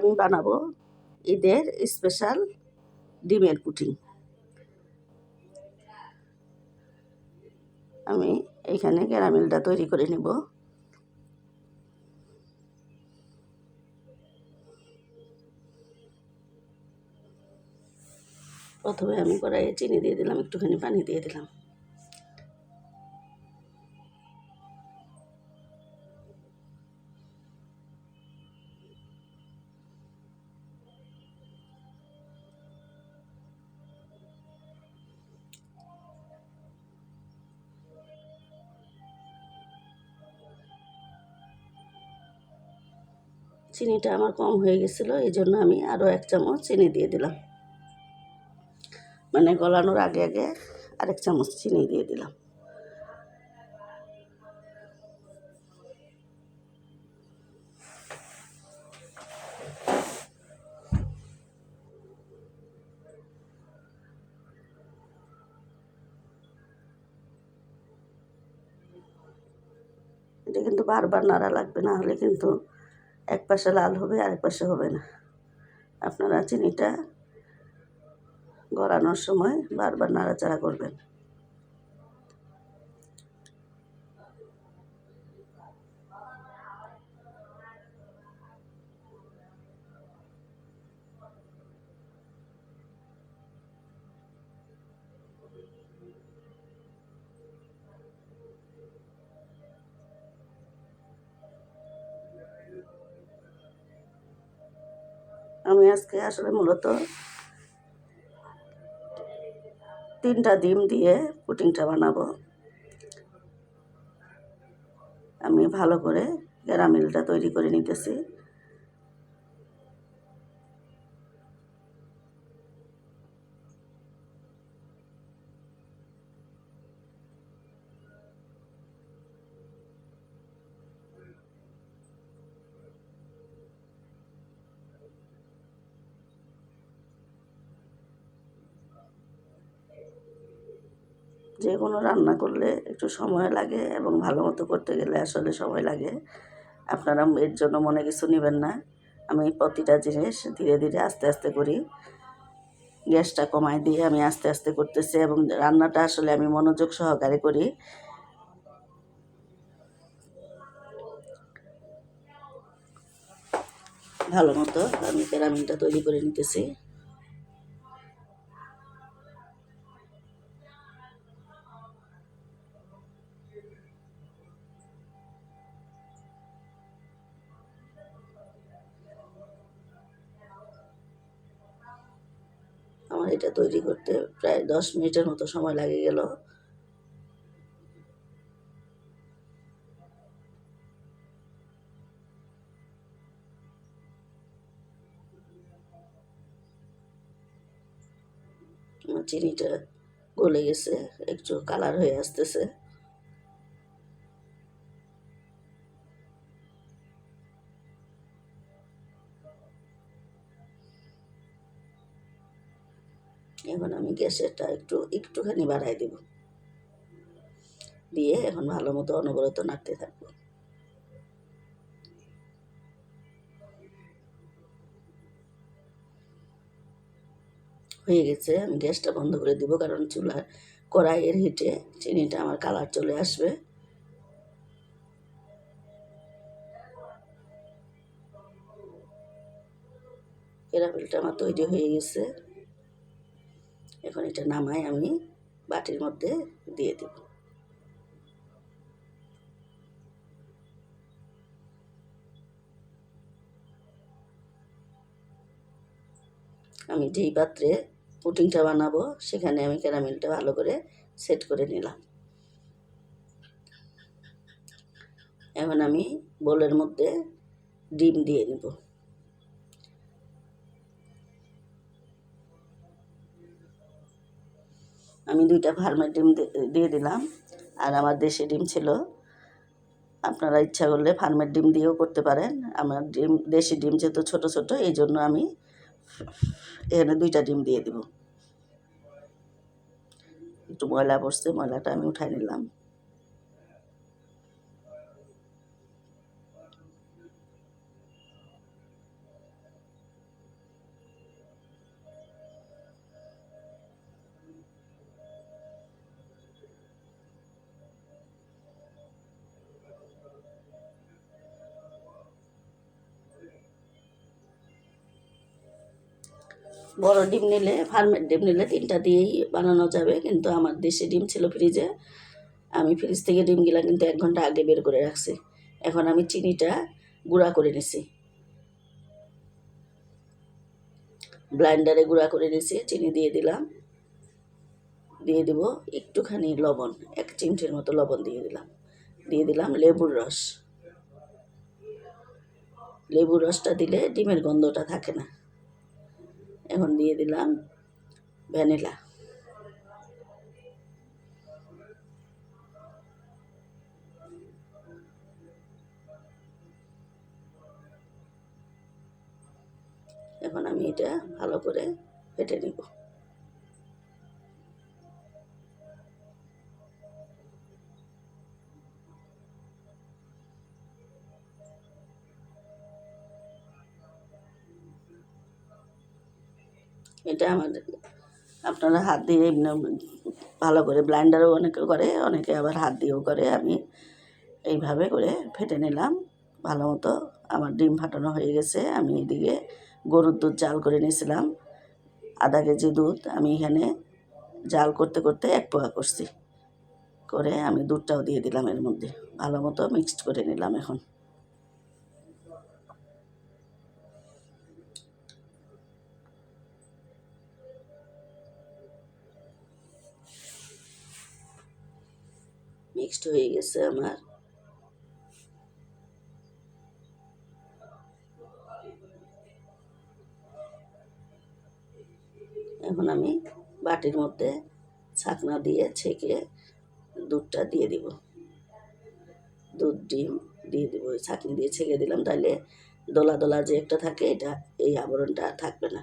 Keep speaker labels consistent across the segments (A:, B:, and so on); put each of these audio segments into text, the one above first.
A: আমি বানাবো ঈদের স্পেশাল ডিমের পুটিং আমি এইখানে ক্যারামেলটা তৈরি করে নেব। প্রথমে আমি কড়াইয়ে চিনি দিয়ে দিলাম, একটুখানি পানি দিয়ে দিলাম। চিনিটা আমার কম হয়ে গেছিল এই জন্য আমি আরও এক চামচ চিনি দিয়ে দিলাম। মানে গলানোর আগে আগে আরেক চামচ চিনি দিয়ে দিলাম। এটা কিন্তু বারবার নাড়া লাগবে, না হলে কিন্তু এক পাশে লাল হবে, আরেক পাশে হবে না। আপনারা চিনিটা গড়ানোর সময় বারবার নাড়াচাড়া করবেন। আমি আজকে আসলে মূলত তিনটা ডিম দিয়ে পুটিংটা বানাবো। আমি ভালো করে ক্যারামেলটা তৈরি করে নিতেছি। যে কোনো রান্না করলে একটু সময় লাগে এবং ভালো মতো করতে গেলে আসলে সময় লাগে। আপনারা এর জন্য মনে কিছু নেবেন না। আমি প্রতিটা জিনিস ধীরে ধীরে আস্তে আস্তে করি। গ্যাসটা কমায় দিয়ে আমি আস্তে আস্তে করতেছি এবং রান্নাটা আসলে আমি মনোযোগ সহকারে করি। ভালো মতো আমি প্যারামিনটা তৈরি করে নিতেছি। এটা তৈরি করতে প্রায় দশ মিনিটের মতো সময় লাগে গেল। চিনিটা গলে গেছে, একটু কালার হয়ে আসতেছে। গ্যাসেরটা একটু, একটুখানি বাড়াই দেব। দিয়ে এখন ভালো মতো অনবরত নাড়তে থাকব। হয়ে গেছে, আমি গ্যাসটা বন্ধ করে দিব কারণ চুলার কড়াইয়ের হিটে চিনিটা আমার কালার চলে আসবে। ক্যারামেলটা আমার তৈরি হয়ে গেছে। এখন এটা নামাই আমি বাটির মধ্যে দিয়ে দেব। আমি যেই পাত্রে পুটিংটা বানাবো, সেখানে আমি ক্যারামেলটা ভালো করে সেট করে নিলাম। এখন আমি বোলের মধ্যে ডিম দিয়ে নেব। আমি দুইটা ফার্মের ডিম দিয়ে দিলাম। আর আমার দেশি ডিম ছিল। আপনারা ইচ্ছা করলে ফার্মের ডিম দিয়েও করতে পারেন। আমার ডিম, দেশি ডিম যেহেতু ছোট ছোট, এই জন্য আমি এখানে দুইটা ডিম দিয়ে দিব। একটু ময়লা পড়ছে, ময়লাটা আমি উঠাই নিলাম। বড় ডিম নিলে, ফার্মের ডিম নিলে তিনটা দিয়েই বানানো যাবে, কিন্তু আমার দেশি ডিম ছিল ফ্রিজে। আমি ফ্রিজ থেকে ডিমগুলা কিন্তু এক ঘণ্টা আগে বের করে রাখছি। এখন আমি চিনিটা গুঁড়া করে নিছি। ব্লাইন্ডারে গুঁড়া করে নিছি, চিনি দিয়ে দিলাম। দিয়ে দিব একটুখানি লবণ, এক চিমটির মতো লবণ দিয়ে দিলাম। দিয়ে দিলাম লেবুর রস। লেবুর রসটা দিলে ডিমের গন্ধটা থাকে না। এখন দিয়ে দিলাম ভ্যানিলা। এখন আমি এটা ভালো করে ফেটে নিব। এটা আমার আপনারা হাত দিয়ে এমনি ভালো করে ব্লাইন্ডারও অনেকে করে, অনেকে আবার হাত দিয়েও করে। আমি এইভাবে করে ফেটে নিলাম। ভালো মতো আমার ডিম ফাটানো হয়ে গেছে। আমি এদিকে গরুর দুধ জাল করে নিয়েছিলাম। আধা কেজি দুধ আমি এখানে জাল করতে করতে এক পোয়া করছি। করে আমি দুধটাও দিয়ে দিলাম এর মধ্যে। ভালো মতো মিক্সড করে নিলাম এখন। মিক্সড হয়ে গেছে আমার। এখন আমি বাটির মধ্যে ছাকনা দিয়ে ছেঁকে দুধটা দিয়ে দিব। দুধ, ডিম দিয়ে দিব। ওই ছাকনি দিয়ে ছেঁকে দিলাম তাহলে দোলা দোলা যে একটা থাকে, এটা এই আবরণটা থাকবে না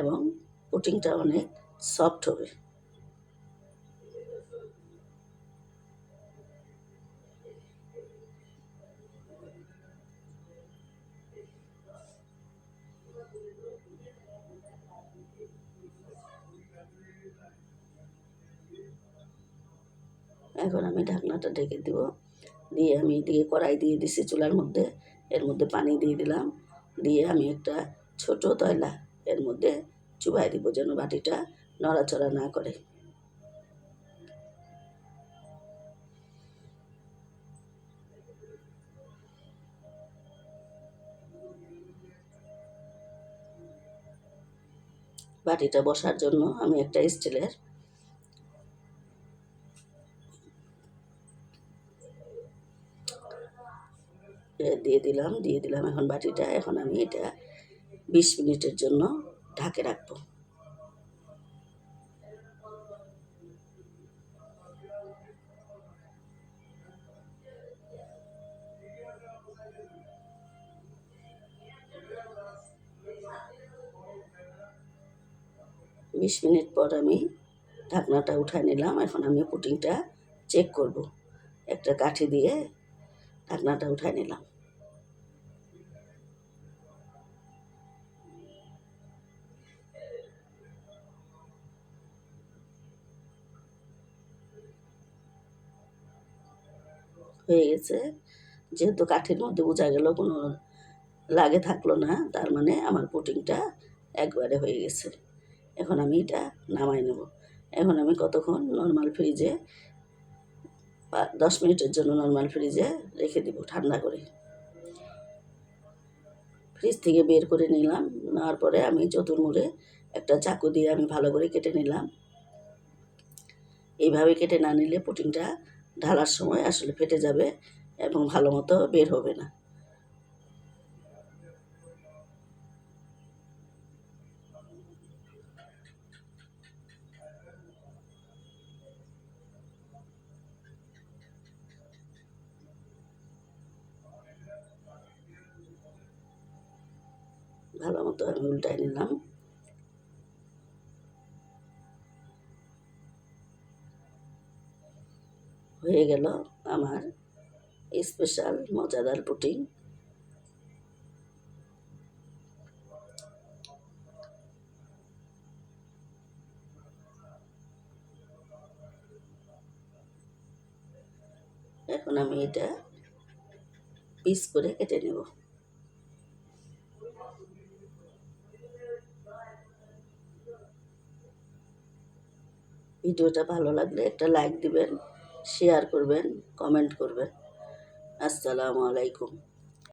A: এবং পুটিংটা অনেক সফট হবে। এখন আমি ঢাকনাটা ঢেকে দিব। দিয়ে আমি দিয়ে কড়াই দিয়ে দিছি চুলার মধ্যে, এর মধ্যে পানি দিয়ে দিলাম। দিয়ে আমি একটা ছোট তয়লা এর মধ্যে চুবাই দিব যেন বাটিটা নড়াচড়া না করে। বাটিটা বসার জন্য আমি একটা স্টিলের দিয়ে দিলাম দিয়ে দিলাম। এখন বাটিটা, এখন আমি এটা বিশ মিনিটের জন্য ঢাকে রাখব। বিশ মিনিট পর আমি ঢাকনাটা উঠায় নিলাম। এখন আমি পুটিংটা চেক করব। একটা কাঠি দিয়ে ঢাকনাটা উঠায় নিলাম। হয়ে গেছে যেহেতু কাঠের মধ্যে বোঝা গেল কোনো লাগে থাকল না, তার মানে আমার পুটিংটা একবারে হয়ে গেছে। এখন আমি এটা নামাই নেব। এখন আমি কতক্ষণ নর্মাল ফ্রিজে দশ মিনিটের জন্য নর্মাল ফ্রিজে রেখে দিব ঠান্ডা করে। ফ্রিজ থেকে বের করে নিলাম, নেওয়ার পরে আমি চতুর্মুড়ে একটা চাকু দিয়ে আমি ভালো করে কেটে নিলাম। এইভাবে কেটে না নিলে পুটিংটা ঢালার সময় আসলে ফেটে যাবে এবং ভালো মতো বের হবে না। ভালো মতো আমি উল্টাই নিলাম। হয়ে গেল আমার স্পেশাল মজাদার পুটিং এখন আমি এটা পিস করে কেটে নেব। ভিডিওটা ভালো লাগলে একটা লাইক দিবেন। শেয়ার করবেন কমেন্ট করবেন। আসসালামু আলাইকুম